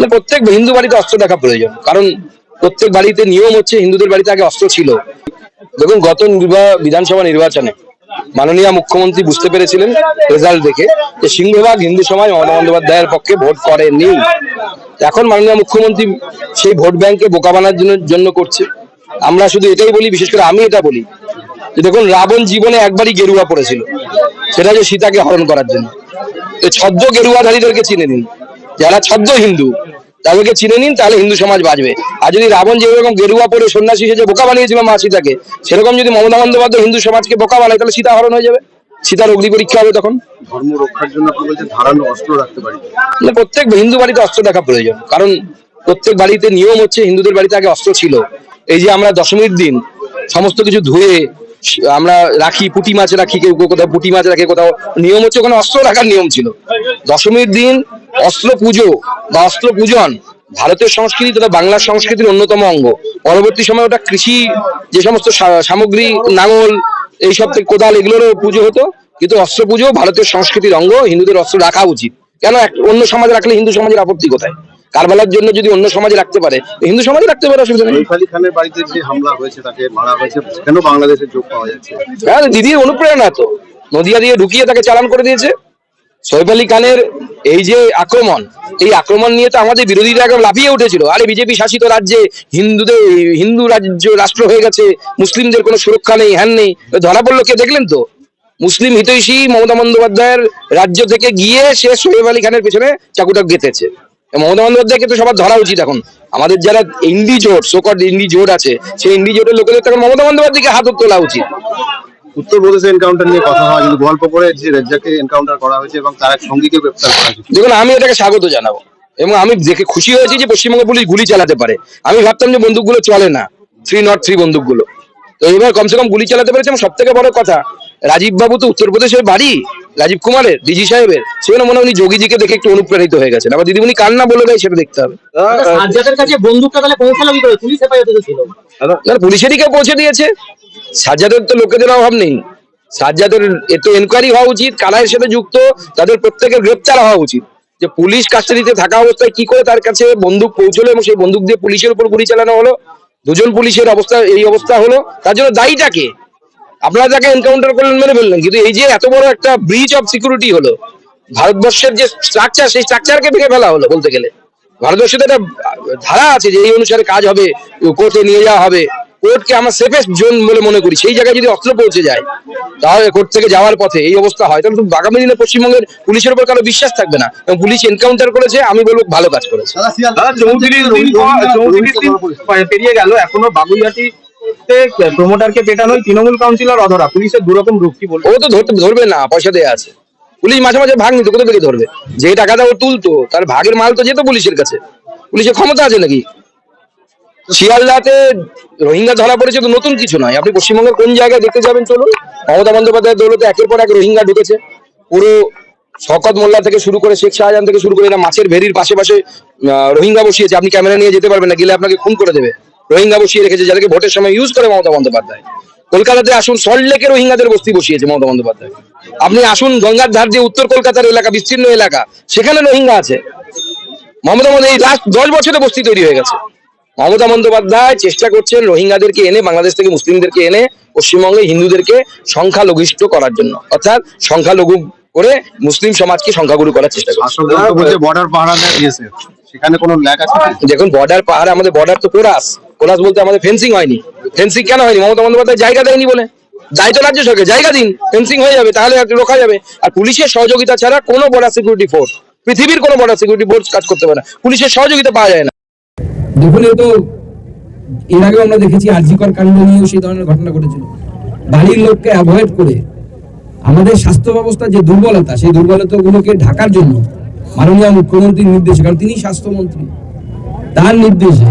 না প্রত্যেক হিন্দু বাড়িতে অস্ত্র থাকা প্রয়োজন। কারণ প্রত্যেক বাড়িতে নিয়ম হচ্ছে হিন্দুদের বাড়িতে আগে অস্ত্র ছিল। দেখুন, গত বিধানসভা নির্বাচনে মাননীয় মুখ্যমন্ত্রী বুঝতে পেরেছিলেন রেজাল্ট দেখে যে সিংহভাগ হিন্দু সমাজ মমতা বন্দ্যোপাধ্যায়ের পক্ষে ভোট করেনি। এখন মাননীয় মুখ্যমন্ত্রী সেই ভোট ব্যাংকে বোকা বানার জন্য করছে। আমরা শুধু এটাই বলি, বিশেষ করে আমি এটা বলি যে দেখুন, রাবণ জীবনে একবারই গেরুয়া পড়েছিল। সেটা হচ্ছে সীতাকে হরণ করার জন্য। ছদ্ম গেরুয়াধারীদেরকে চিনে নিন। যারা ছদ্ম হিন্দু তাদেরকে চিনে নিন তাহলে হিন্দু সমাজ বাঁচবে। আর যদি রাবণ যেরকম গেরুয়া পরে সন্ন্যাসী সেজে বোকা বানিয়েছিল মা সীতাকে সেরকম যদি মমতা বন্দ্যোপাধ্যায় হিন্দু সমাজকে বোকা বানায় তাহলে সীতা হরণ হয়ে যাবে। সীতার অগ্নি পরীক্ষা হবে তখন। ধর্ম রক্ষার জন্য আপনি বলছেন ধারালো অস্ত্র রাখতে পারি। না প্রত্যেক হিন্দু বাড়িতে অস্ত্র থাকা প্রয়োজন। কারণ প্রত্যেক বাড়িতে নিয়ম হচ্ছে হিন্দুদের বাড়িতে আগে অস্ত্র ছিল। এই যে আমরা দশমীর দিন সমস্ত কিছু ধুয়ে আমরা রাখি পুঁটি মাছ রাখি কেউ কেউ কোথাও পুঁটি মাছ রাখে কোথাও নিয়ম হচ্ছে ওখানে অস্ত্র রাখার নিয়ম ছিল। দশমীর দিন অস্ত্র পুজো বা অস্ত্র পূজন ভারতের সংস্কৃতি তথা বাংলার সংস্কৃতির অন্যতম অঙ্গ। পরবর্তী সময় ওটা কৃষি যে সমস্ত সামগ্রী নাঙল এইসব কোদাল এগুলোরও পুজো হতো। কিন্তু অস্ত্র পুজো ভারতের সংস্কৃতির অঙ্গ হিন্দুদের অস্ত্র রাখা উচিত। কেন অন্য সমাজে রাখলে হিন্দু সমাজের আপত্তি কোথায়? কারবালার জন্য যদি অন্য সমাজে রাখতে পারে হিন্দু সমাজে রাখতে পারে অসুবিধা নেই। সৈফ খানের বাড়িতে যে হামলা হয়েছে তাকে মারা হয়েছে কেন বাংলাদেশের যোগ পাওয়া যাচ্ছে? হ্যাঁ দিদির অনুপ্রেরণা তো। নদিয়া দিয়ে ঢুকিয়ে তাকে চালান করে দিয়েছে। সৈফ আলী খানের এই যে আক্রমণ, এই আক্রমণ নিয়ে তো আমাদের বিরোধীরা একদম লাফিয়ে উঠেছিল। আরে, বিজেপি শাসিত রাজ্যে হিন্দুদের, হিন্দু রাজ্য রাষ্ট্র হয়ে গেছে, মুসলিমদের কোনো সুরক্ষা নেই, হ্যান নেই। ধরা পড়ল কে, দেখলেন তো? মুসলিম হিতৈষী মমতা বন্দ্যোপাধ্যায়ের রাজ্য থেকে গিয়ে সে সোহেব আলী খানের পেছনে চাকুটা গেঁথেছে। মমতা বন্দ্যোপাধ্যায়কে তো সবার ধরা উচিত এখন। আমাদের যারা ইন্ডি জোট সোকট ইন্ডি জোট আছে, সেই ইন্ডি জোটের লোকেদের তখন মমতা বন্দ্যোপাধ্যায়কে হাত তোলা উচিত। উত্তরপ্রদেশে এনকাউন্টার নিয়ে কথা হয় কিন্তু গল্প করে যে রেজ্জাকে এনকাউন্টার করা হয়েছে এবং তার এক সঙ্গীকে গ্রেপ্তার করা হয়েছে। দেখুন আমি এটাকে স্বাগত জানাব। এবং আমি দেখে খুশি হয়েছি যে পশ্চিমবঙ্গ পুলিশ গুলি চালাতে পারে। আমি ভাবতাম যে বন্দুকগুলো চলে না থ্রি নট থ্রি বন্দুকগুলো। তো এবার কমসে কম গুলি চালাতে পেরেছে এবং সব থেকে বড় কথা রাজীব বাবু তো উত্তরপ্রদেশের বাড়ি রাজীব কুমারের ডিজি সাহেবের। সেখানে মনে হয় উনি যোগীজিকে দেখে একটু অনুপ্রাণিত হয়ে গেছেন। আবার দিদিমণি কান্না বলে দেয় সেটা দেখতে হবে। সাজ্জাদের কাছে বন্দুকটা তাহলে পৌঁছালো কি করে? পুলিশ হেফাজতে ছিল। না পুলিশেরই কেউ পৌঁছে দিয়েছে। সাজ্জাদের তো লোকেদের অভাব নেই। সাজ্জাদের এত এনকোয়ারি হওয়া উচিত, কারা এর সাথে যুক্ত, তাদের প্রত্যেকের গ্রেপ্তার হওয়া উচিত। যে পুলিশ কাস্টাডিতে থাকা অবস্থায় কি করে তার কাছে বন্দুক পৌঁছলো এবং সেই বন্দুক দিয়ে পুলিশের উপর গুলি চালানো হলো? দুজন পুলিশের অবস্থা, এই অবস্থা হলো। তার জন্য দায়ীটাকে আপনারা যাকে এনকাউন্টার করলেন মেরে ফেললেন কিন্তু এই যে এত বড় একটা ব্রিচ অফ সিকিউরিটি হলো, ভারতবর্ষের যে স্ট্রাকচার সেই স্ট্রাকচারকে ভেঙে ফেলা হলো বলতে গেলে। ভারতবর্ষে তো একটা ধারা আছে যে এই অনুসারে কাজ হবে, কোর্টে নিয়ে যাওয়া হবে। কোর্টকে আমরা সেফেস্ট জোন বলে মনে করি। সেই জায়গায় যদি অস্ত্র পৌঁছে যায় তাহলে কোর্ট থেকে যাওয়ার পথে এই অবস্থা হয়। তাহলে আগামী দিনে পশ্চিমবঙ্গের পুলিশের উপর কারও বিশ্বাস থাকবে না। এবং পুলিশ এনকাউন্টার করেছে আমি বলব ভালো কাজ করেছে। পেরিয়ে গেল। এখনও বাগুইয়াটিতে প্রমোটারকে পেটানোই তৃণমূল কাউন্সিলর অধরা। পুলিশের দুরকম রূপ কি বলব? ও তো ধরতে ধরবে না পয়সা দেয়া আছে। পুলিশ মাঝে মাঝে ভাগ নিত কোথা থেকে ধরবে? যে টাকাটা ও তুলতো তার ভাগের মাল তো যেত পুলিশের কাছে। পুলিশের ক্ষমতা আছে নাকি? শিয়ালদাতে রোহিঙ্গা ধরা পড়েছে তো নতুন কিছু নয়। আপনি পশ্চিমবঙ্গের কোন জায়গায় দেখতে যাবেন চলুন? মমতা বন্দ্যোপাধ্যায়ের দৌলতে একের পর এক রোহিঙ্গা ঢুকেছে। পুরো শকত মোল্লা থেকে শুরু করে শেখ শাহজাহান থেকে শুরু করে এরা মাছের ভেরির পাশে পাশে রোহিঙ্গা বসিয়েছে। আপনি ক্যামেরা নিয়ে যেতে পারবেন না, গেলে আপনাকে খুন করে দেবে। রোহিঙ্গা বসিয়ে রেখেছে, যাদেরকে ভোটের সময় ইউজ করে মমতা বন্দ্যোপাধ্যায়। কলকাতাতে আসুন সল্টলেকে রোহিঙ্গাদের বস্তি বসিয়েছে মমতা বন্দ্যোপাধ্যায়। আপনি আসুন, গঙ্গার ধার দিয়ে উত্তর কলকাতার এলাকা, বিস্তীর্ণ এলাকা, সেখানে রোহিঙ্গা আছে। মমতা বন্দ্যোপাধ্যায়, এই লাস্ট দশ বছরে বস্তি তৈরি হয়ে গেছে। মমতা বন্দ্যোপাধ্যায় চেষ্টা করছেন রোহিঙ্গাদেরকে এনে বাংলাদেশ থেকে মুসলিমদেরকে এনে পশ্চিমবঙ্গে হিন্দুদেরকে সংখ্যালঘিষ্ঠ করার জন্য। অর্থাৎ সংখ্যালঘু করে মুসলিম সমাজকে সংখ্যাগুরু করার চেষ্টা করছে। বর্ডার পাহারা দেয় সেখানে কোনো ল্যাক আছে দেখুন বর্ডার পাহাড়ে আমাদের বর্ডার তো কোরাস। কোরাস বলতে আমাদের ফেন্সিং হয়নি। ফেন্সিং কেন হয়নি? মমতা বন্দ্যোপাধ্যায় জায়গা দেয়নি বলে। দায়িত্ব রাজ্য সরকার জায়গা দিন। ফেন্সিং হয়ে যাবে তাহলে রোখা যাবে। আর পুলিশের সহযোগিতা ছাড়া কোনো বর্ডার সিকিউরিটি ফোর্স পৃথিবীর কোনো বর্ডার সিকিউরিটি ফোর্স কাজ করতে পারে না। পুলিশের সহযোগিতা পাওয়া যায় না। দেখুন এ তো এর আগেও আমরা দেখেছি আরজিকর কাণ্ড নিয়েও সেই ধরনের ঘটনা ঘটেছিল। বাড়ির লোককে অ্যাভয়েড করে আমাদের স্বাস্থ্য ব্যবস্থার যে দুর্বলতা, সেই দুর্বলতাগুলোকে ঢাকার জন্য মাননীয় মুখ্যমন্ত্রীর নির্দেশে, কারণ তিনি স্বাস্থ্যমন্ত্রী। তার নির্দেশে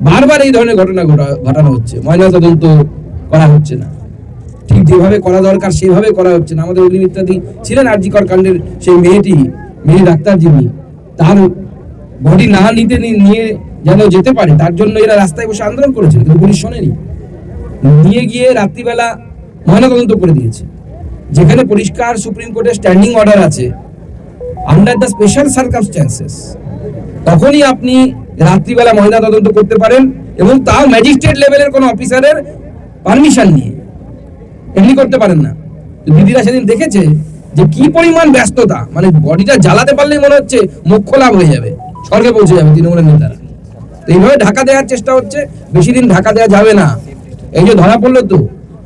বারবার এই ধরনের ঘটনা ঘটা- ঘটানো হচ্ছে। ময়নাতদন্ত করা হচ্ছে না। ঠিক যেভাবে করা দরকার, সেভাবে করা হচ্ছে না। আমাদের অগ্নি ইত্যাদি ছিলেন আরজিকর কাণ্ডের সেই মেয়েটি, মেয়ে ডাক্তার যিনি, তার বডি না নিতে নিয়ে যেন যেতে পারে, তার জন্য এরা রাস্তায় বসে আন্দোলন করেছিল কিন্তু পুলিশ শোনেনি। নিয়ে গিয়ে রাত্রিবেলা ময়নাতদন্ত করে দিয়েছে, যেখানে পরিষ্কার সুপ্রিম কোর্টের স্ট্যান্ডিং অর্ডার আছে আন্ডার দ্য স্পেশাল সার্কামস্ট্যান্সেস তখনই আপনি রাত্রিবেলা ময়না তদন্ত করতে পারেন এবং তাও ম্যাজিস্ট্রেট লেভেলের কোনো অফিসারের পারমিশন নিয়ে। এমনি করতে পারেন না। দিদিরা সেদিন দেখেছে যে কি পরিমাণ ব্যস্ততা মানে বডিটা জ্বালাতে পারলেই মনে হচ্ছে মোক্ষ লাভ হয়ে যাবে। স্বর্গে পৌঁছে যাবে তৃণমূলের নেতারা। তো এইভাবে ঢাকা দেওয়ার চেষ্টা হচ্ছে, বেশি দিন ঢাকা দেওয়া যাবে না। এই যে ধরা পড়ল তো,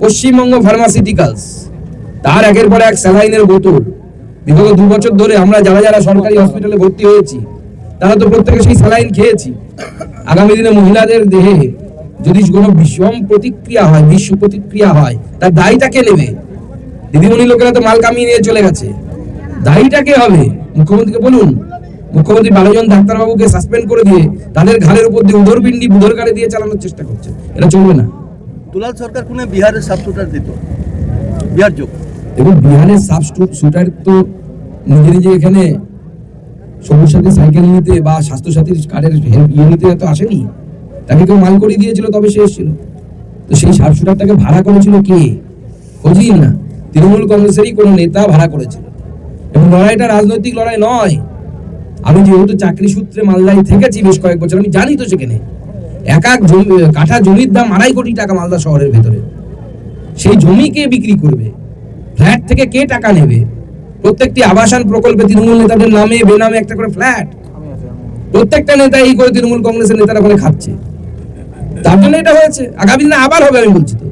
পশ্চিমবঙ্গ ফার্মাসিউটিক্যালস তার একের পর এক স্যালাইনের বোতল। বিগত দু বছর ধরে আমরা যারা যারা সরকারি হসপিটালে ভর্তি হয়েছি, তারা তো প্রত্যেকে সেই স্যালাইন খেয়েছি। আগামী দিনে মহিলাদের দেহে যদি কোনো বিষম প্রতিক্রিয়া হয় বিশ্ব প্রতিক্রিয়া হয়, তার দায়ীটা কে নেবে? দিদিমণি লোকেরা তো মাল কামিয়ে নিয়ে চলে গেছে। দায়ীটা কে হবে? মুখ্যমন্ত্রীকে বলুন। মুখ্যমন্ত্রী বারোজন ডাক্তারবাবুকে সাসপেন্ড করে দিয়ে তাদের ঘাড়ের উপর দিয়ে উদরপিন্ডি বুধর গাড়ি দিয়ে চালানোর চেষ্টা করছে। এটা চলবে না। দুলাল সরকার কোনে বিহারের সাব শুটার দিত? বিহার যোগ। এবং বিহারের সাব শুটার তো নিজে নিজে এখানে সবুজ সাথী সাইকেল নিতে বা স্বাস্থ্য সাথীর কার্ডের হেল্প ইয়ে নিতে তো আসেনি। তাকে কেউ মাল করে দিয়েছিল তবে সে এসেছিল। তো সেই সাব শুটারটাকে ভাড়া করেছিল কে? খোঁজই না। তৃণমূল কংগ্রেসেরই কোনো নেতা ভাড়া করেছিল। এবং লড়াইটা রাজনৈতিক লড়াই নয়। আমি যেহেতু চাকরি সূত্রে মালদায় থেকেছি বেশ কয়েক বছর, আমি জানি তো সেখানে। এক এক জমি, কাঠা জমির দাম আড়াই কোটি টাকা মালদা শহরের ভেতরে। সেই জমি কে বিক্রি করবে? ফ্ল্যাট থেকে কে টাকা নেবে? প্রত্যেকটি আবাসন প্রকল্পে তৃণমূল নেতাদের নামে, বেনামে একটা করে ফ্ল্যাট। প্রত্যেকটা নেতা এই করে তৃণমূল কংগ্রেসের নেতারা করে খাচ্ছে। তার জন্য এটা হয়েছে। আগামী দিনে আবার হবে, আমি বলছি তো।